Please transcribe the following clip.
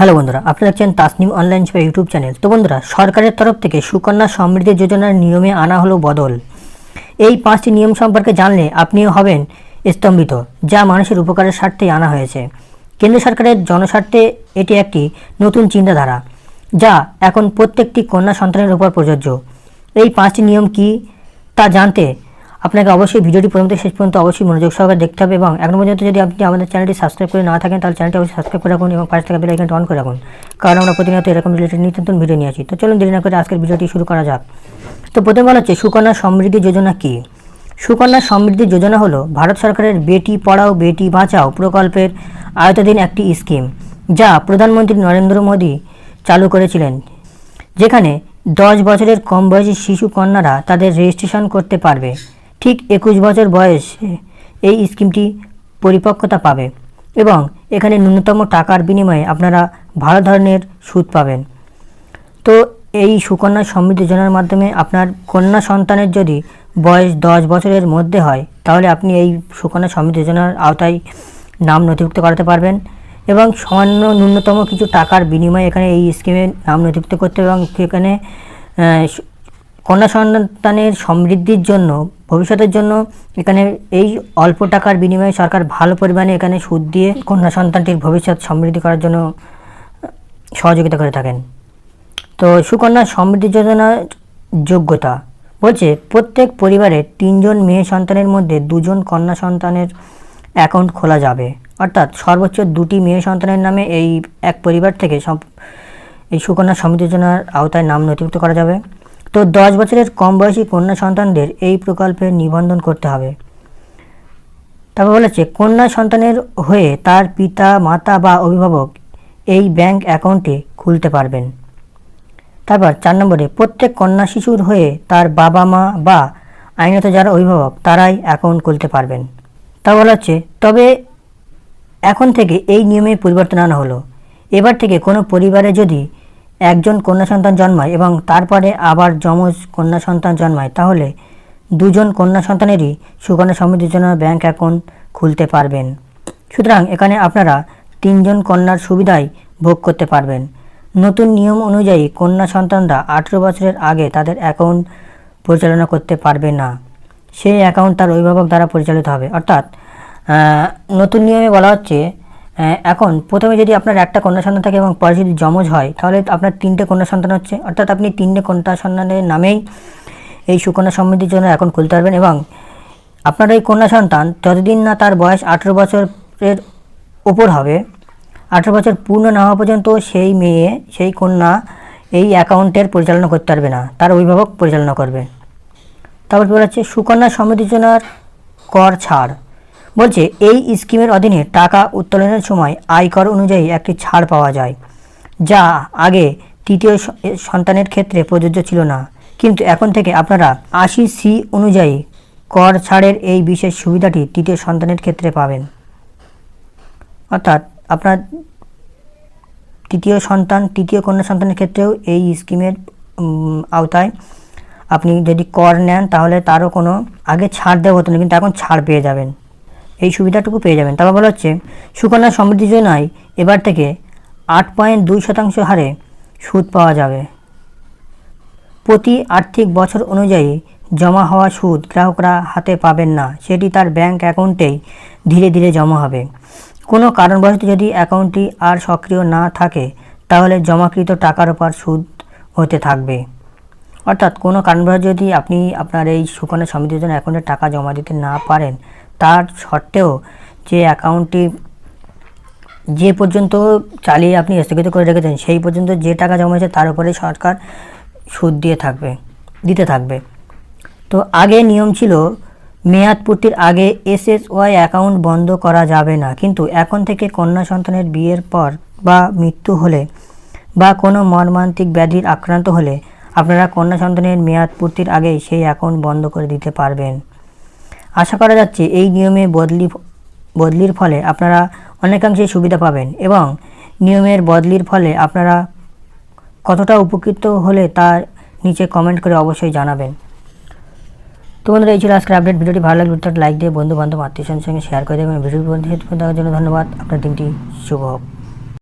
Hello বন্ধুরা, আপনারা দেখছেন Tasnim online Seba YouTube channel তো বন্ধুরা, সরকারের তরফ থেকে সুকন্যা সমৃদ্ধি যোজনার নিয়মে আনা হলো বদল। এই পাঁচটি নিয়ম সম্পর্কে জানলে আপনিও হবেন স্তম্ভিত, যা মানুষের উপকারের স্বার্থেই আনা হয়েছে। কেন্দ্র সরকারের জনস্বার্থে এটি একটি নতুন চিন্তাধারা, যা এখন প্রত্যেকটি কন্যা সন্তানের উপর প্রযোজ্য। এই পাঁচটি নিয়ম কি তা জানতে আপনাকে অবশ্যই ভিডিওটি থেকে শেষ পর্যন্ত অবশ্যই মনোযোগ সহকারে দেখতে হবে এবং এখন পর্যন্ত যদি আপনি আমাদের চ্যানেলটি সাবস্ক্রাইব করে না থাকেন, তাহলে চ্যানেলটি অবশ্যই সাবস্ক্রাইব করে রাখুন এবং পাশে থাকা বেল আইকনটি অন করে রাখুন। কারণ আমরা প্রতিনিয়ত এরকম রিলেটেড নিত্য নতুন ভিডিও নিয়ে আসি। তো চলুন দেরি না করে আজকের ভিডিওটি শুরু করা যাক। তো প্রথম বলা হচ্ছে সুকন্যা সমৃদ্ধি যোজনা কি? সুকন্যা সমৃদ্ধি যোজনা হলো ভারত সরকারের বেটি পড়াও, বেটি বাঁচাও প্রকল্পের আয়তাধীন একটি স্কিম যা প্রধানমন্ত্রী নরেন্দ্র মোদী চালু করেছিলেন, যেখানে দশ বছরের কম বয়সী শিশু কন্যারা তাদের রেজিস্ট্রেশন করতে পারবে। ঠিক একুশ বছর বয়সে এই স্কিমটি পরিপক্কতা পাবে এবং এখানে ন্যূনতম টাকার বিনিময়ে আপনারা ভালো ধরনের সুদ পাবেন। তো এই সুকন্যা সমৃদ্ধি যোজনার মাধ্যমে আপনার কন্যা সন্তানের যদি বয়স দশ বছরের মধ্যে হয়, তাহলে আপনি এই সুকন্যা সমৃদ্ধি যোজনার আওতায় নাম নথিভুক্ত করাতে পারবেন এবং সামান্য ন্যূনতম কিছু টাকার বিনিময়ে এখানে এই স্কিমে নাম নথিভুক্ত করতে এবং সু- কন্যা সন্তানের সমৃদ্ধির জন্য, ভবিষ্যতের জন্য এখানে এই অল্প টাকার বিনিময়ে সরকার ভালো পরিমাণে এখানে সুদ দিয়ে কন্যা সন্তানটির ভবিষ্যৎ সমৃদ্ধি করার জন্য সহযোগিতা করে থাকেন। তো সুকন্যা সমৃদ্ধি যোজনার যোগ্যতা বলছে, প্রত্যেক পরিবারে তিনজন মেয়ে সন্তানের মধ্যে দুজন কন্যা সন্তানের অ্যাকাউন্ট খোলা যাবে। অর্থাৎ সর্বোচ্চ দুটি মেয়ে সন্তানের নামে এই এক পরিবার থেকে সব এই সুকন্যা সমৃদ্ধি যোজনার আওতায় নাম নথিভুক্ত করা যাবে। তো দশ বছরের কম বয়সী কন্যা সন্তানদের এই প্রকল্পে নিবন্ধন করতে হবে। তারপর বলেছে, কন্যা সন্তানের হয়ে তার পিতা, মাতা বা অভিভাবক এই ব্যাংক অ্যাকাউন্টে খুলতে পারবেন। তারপর চার নম্বরে, প্রত্যেক কন্যা শিশুর হয়ে তার বাবা মা বা আইনত যারা অভিভাবক, তারাই অ্যাকাউন্ট খুলতে পারবেন। তা বলা হচ্ছে তবে এখন থেকে এই নিয়মে পরিবর্তন আনা হলো। এবার থেকে কোনো পরিবারে যদি একজন কন্যা সন্তান জন্মায় এবং তারপরে আবার যমজ কন্যা সন্তান জন্মায়, তাহলে দুজন কন্যা সন্তানেরই সুকন্যা সমৃদ্ধি যোজনা ব্যাংক অ্যাকাউন্ট খুলতে পারবেন। সুতরাং এখানে আপনারা তিনজন কন্যার সুবিধাই ভোগ করতে পারবেন। নতুন নিয়ম অনুযায়ী কন্যা সন্তানরা আঠেরো বছরের আগে তাদের অ্যাকাউন্ট পরিচালনা করতে পারবে না। সেই অ্যাকাউন্ট তার অভিভাবক দ্বারা পরিচালিত হবে। অর্থাৎ নতুন নিয়মে বলা হচ্ছে এখন প্রথমে যদি আপনার একটা কন্যা সন্তান থাকে এবং পরে যদি যমজ হয়, তাহলে আপনার তিনটে কন্যা সন্তান হচ্ছে। অর্থাৎ আপনি তিনটে কন্যা সন্তানের নামেই এই সুকন্যা সমৃদ্ধির জন্য এখন খুলতে পারবেন এবং আপনার এই কন্যা সন্তান যতদিন না তার বয়স আঠেরো বছরের ওপর হবে, আঠেরো বছর পূর্ণ না হওয়া পর্যন্ত সেই মেয়ে, সেই কন্যা এই অ্যাকাউন্টের পরিচালনা করতে পারবে না, তার অভিভাবক পরিচালনা করবে। তারপর বলা হচ্ছে? সুকন্যা সমৃদ্ধি যোজনার কর ছাড়। বলছে, এই স্কিমের অধীনে টাকা উত্তোলনের সময় আয়কর অনুযায়ী একটি ছাড় পাওয়া যায়, যা আগে তৃতীয় সন্তানের ক্ষেত্রে প্রযোজ্য ছিল না। কিন্তু এখন থেকে আপনারা আশি সি অনুযায়ী কর ছাড়ের এই বিশেষ সুবিধাটি তৃতীয় সন্তানের ক্ষেত্রে পাবেন। অর্থাৎ আপনার তৃতীয় সন্তান, তৃতীয় কন্যা সন্তানের ক্ষেত্রেও এই স্কিমের আওতায় আপনি যদি কর নেন, তাহলে তারও কোনো আগে ছাড় দেওয়া হতো না, কিন্তু এখন ছাড় পেয়ে যাবেন। এই সুবিধাটুকু পেয়ে যাবেন। তারপর বলা হচ্ছে, সুকন্যা সমৃদ্ধি যোজনায় এবার থেকে আট পয়েন্ট দুই শতাংশ হারে সুদ পাওয়া যাবে। প্রতি আর্থিক বছর অনুযায়ী জমা হওয়া সুদ গ্রাহকরা হাতে পাবেন না, সেটি তার ব্যাংক অ্যাকাউন্টেই ধীরে ধীরে জমা হবে। কোনো কারণবশত যদি অ্যাকাউন্টটি আর সক্রিয় না থাকে, তাহলে জমাকৃত টাকার উপর সুদ হতে থাকবে। অর্থাৎ কোনো কারণবশত যদি আপনি আপনার এই সুকন্যা সমিতি যোজনা অ্যাকাউন্টে টাকা জমা দিতে না পারেন তার সত্ত্বেও যে অ্যাকাউন্টটি যে পর্যন্ত চালিয়ে আপনি স্থগিত করে রেখেছেন, সেই পর্যন্ত যে টাকা জমা হয়েছে তার উপরে সরকার সুদ দিয়ে থাকবে, দিতে থাকবে। তো আগে নিয়ম ছিল, মেয়াদ পূর্তির আগে এসএসওয়াই অ্যাকাউন্ট বন্ধ করা যাবে না। কিন্তু এখন থেকে কন্যা সন্তানের বিয়ের পর বা মৃত্যু হলে বা কোনো মর্মান্তিক ব্যাধির আক্রান্ত হলে আপনারা কন্যা সন্তানের মেয়াদ পূর্তির আগেই সেই অ্যাকাউন্ট বন্ধ করে দিতে পারবেন। আশা করা যাচ্ছে এই নিয়মে বদলি বদলির ফলে আপনারা অনেকাংশে সুবিধা পাবেন এবং নিয়মের বদলির ফলে আপনারা কতটা উপকৃত হলে তার নিচে কমেন্ট করে অবশ্যই জানাবেন। তো বন্ধুরা, এই ছিল আজকের আপডেট ভিডিওটি ভালো লাগলে লাইক দিয়ে বন্ধু বান্ধব আত্মীয় সঙ্গে শেয়ার করে দেবেন। ভিডিও দেওয়ার জন্য ধন্যবাদ। আপনার দিনটি শুভ হোক।